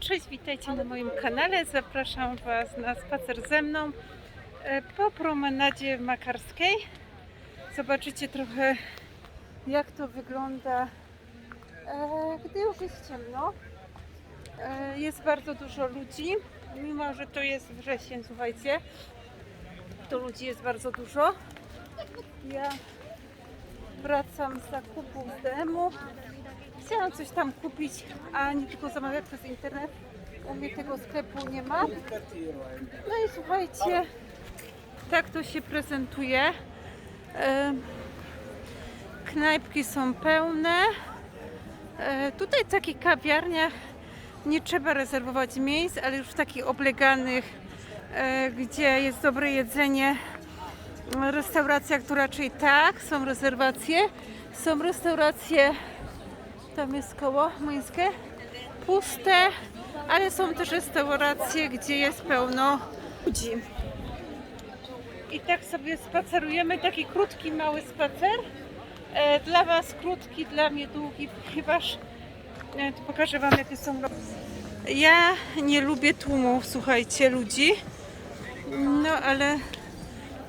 Cześć, witajcie na moim kanale. Zapraszam Was na spacer ze mną e, po promenadzie makarskiej. Zobaczycie trochę jak to wygląda, e, gdy już jest ciemno. E, Jest bardzo dużo ludzi, mimo że to jest wrzesień, słuchajcie, to ludzi jest bardzo dużo. Ja wracam z zakupów z DM-u. Chciałam coś tam kupić, a nie tylko zamawiać przez internet. U mnie tego sklepu nie ma. No i słuchajcie, tak to się prezentuje. Knajpki są pełne. E, Tutaj w takich kawiarniach nie trzeba rezerwować miejsc, ale już w takich obleganych, e, gdzie jest dobre jedzenie, restauracjach to raczej tak, są rezerwacje. Są restauracje, tam jest koło młyńskie, puste, ale są też restauracje, gdzie jest pełno ludzi. I tak sobie spacerujemy, taki krótki, mały spacer. E, Dla Was krótki, dla mnie długi, ponieważ e, pokażę Wam jakie są. Ja nie lubię tłumów, słuchajcie, ludzi. No ale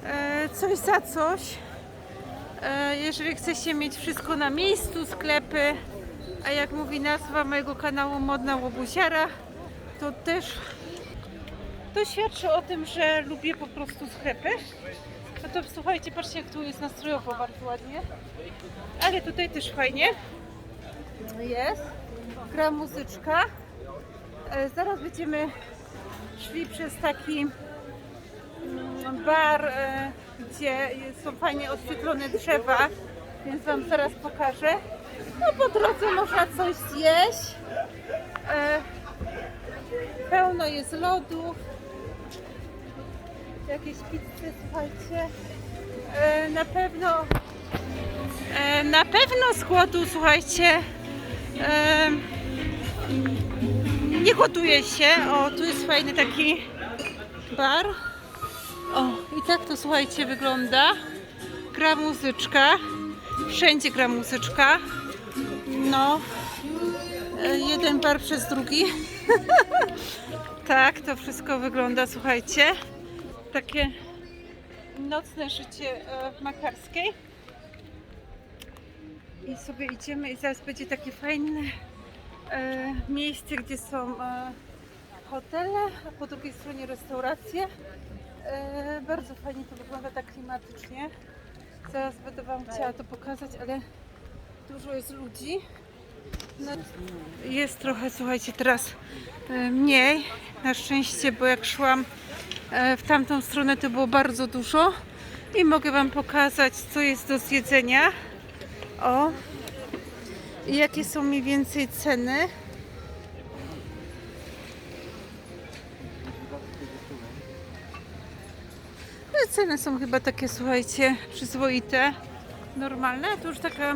e, coś za coś. E, Jeżeli chcecie mieć wszystko na miejscu, sklepy, a jak mówi nazwa mojego kanału Modna Łobuziara, to też to świadczy o tym, że lubię po prostu sklepy. No to słuchajcie, patrzcie jak tu jest nastrojowo bardzo ładnie. Ale tutaj też fajnie jest. Gra muzyczka. E, Zaraz będziemy szli przez taki mm, bar, e, gdzie są fajnie oświetlone drzewa, więc Wam zaraz pokażę. No po drodze można coś zjeść. E, Pełno jest lodów. Jakieś pizze, słuchajcie. E, Na pewno e, na pewno z głodu, słuchajcie, nie gotuje się. O, tu jest fajny taki bar. O, i tak to słuchajcie wygląda. Gra muzyczka. Wszędzie gra muzyczka. No, e, jeden bar przez drugi. tak, to wszystko wygląda, słuchajcie. Takie nocne życie e, w Makarskiej. I sobie idziemy i zaraz będzie takie fajne e, miejsce, gdzie są e, hotele, a po drugiej stronie restauracje. E, bardzo fajnie to wygląda tak klimatycznie. Zaraz będę Wam chciała to pokazać, ale dużo jest ludzi. Jest trochę, słuchajcie, teraz e, mniej. Na szczęście, bo jak szłam e, w tamtą stronę, to było bardzo dużo. I mogę Wam pokazać, co jest do zjedzenia. O, i jakie są mniej więcej ceny. No, ceny są chyba takie, słuchajcie, przyzwoite, normalne. Tu już taka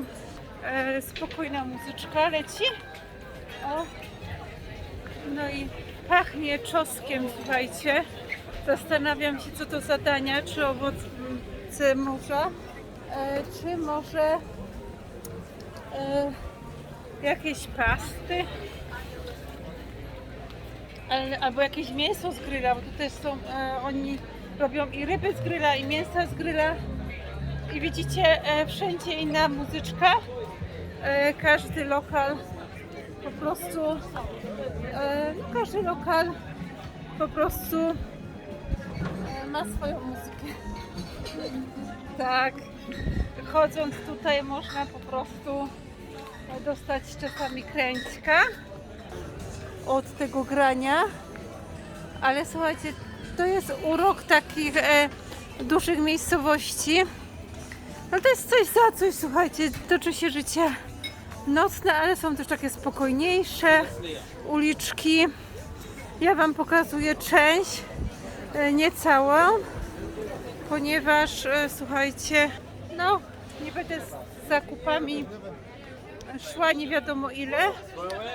e, spokojna muzyczka leci. O. No i pachnie czosnkiem, słuchajcie. Zastanawiam się, co to za dania, czy owoce morza, e, czy może e, jakieś pasty, albo jakieś mięso z gryla, bo tu też są, e, oni robią i ryby z gryla, i mięsa z gryla. I widzicie, e, wszędzie inna muzyczka. E, każdy lokal po prostu, e, no każdy lokal po prostu e, ma swoją muzykę. Tak, chodząc tutaj można po prostu dostać czasami kręćka od tego grania. Ale słuchajcie, to jest urok takich e, dużych miejscowości. No to jest coś za coś, słuchajcie, toczy się życie nocne, ale są też takie spokojniejsze uliczki. Ja Wam pokazuję część, e, nie całą, ponieważ e, słuchajcie, no nie będę z zakupami szła nie wiadomo ile.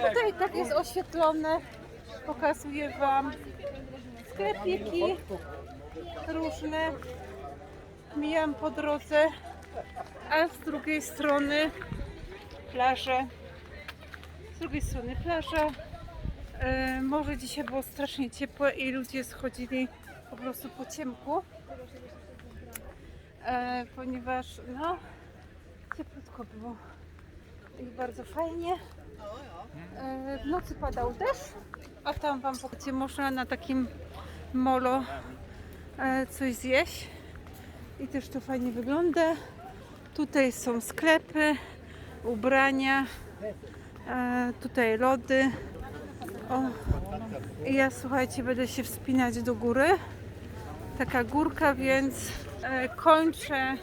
Tutaj tak jest oświetlone, pokazuję Wam sklepiki różne. Mijam po drodze, a z drugiej strony plaże. Z drugiej strony plaża. E, Może dzisiaj było strasznie ciepłe i ludzie schodzili po prostu po ciemku, e, ponieważ no cieplutko było i bardzo fajnie. E, W nocy padał deszcz, a tam wam pokażę, można na takim molo coś zjeść i też to fajnie wygląda. Tutaj są sklepy, ubrania, e, tutaj lody. O, ja słuchajcie, będę się wspinać do góry. Taka górka, więc e, kończę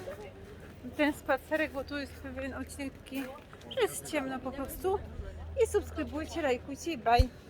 ten spacerek, bo tu jest pewien odcinek taki, że jest ciemno po prostu. I subskrybujcie, lajkujcie i bye.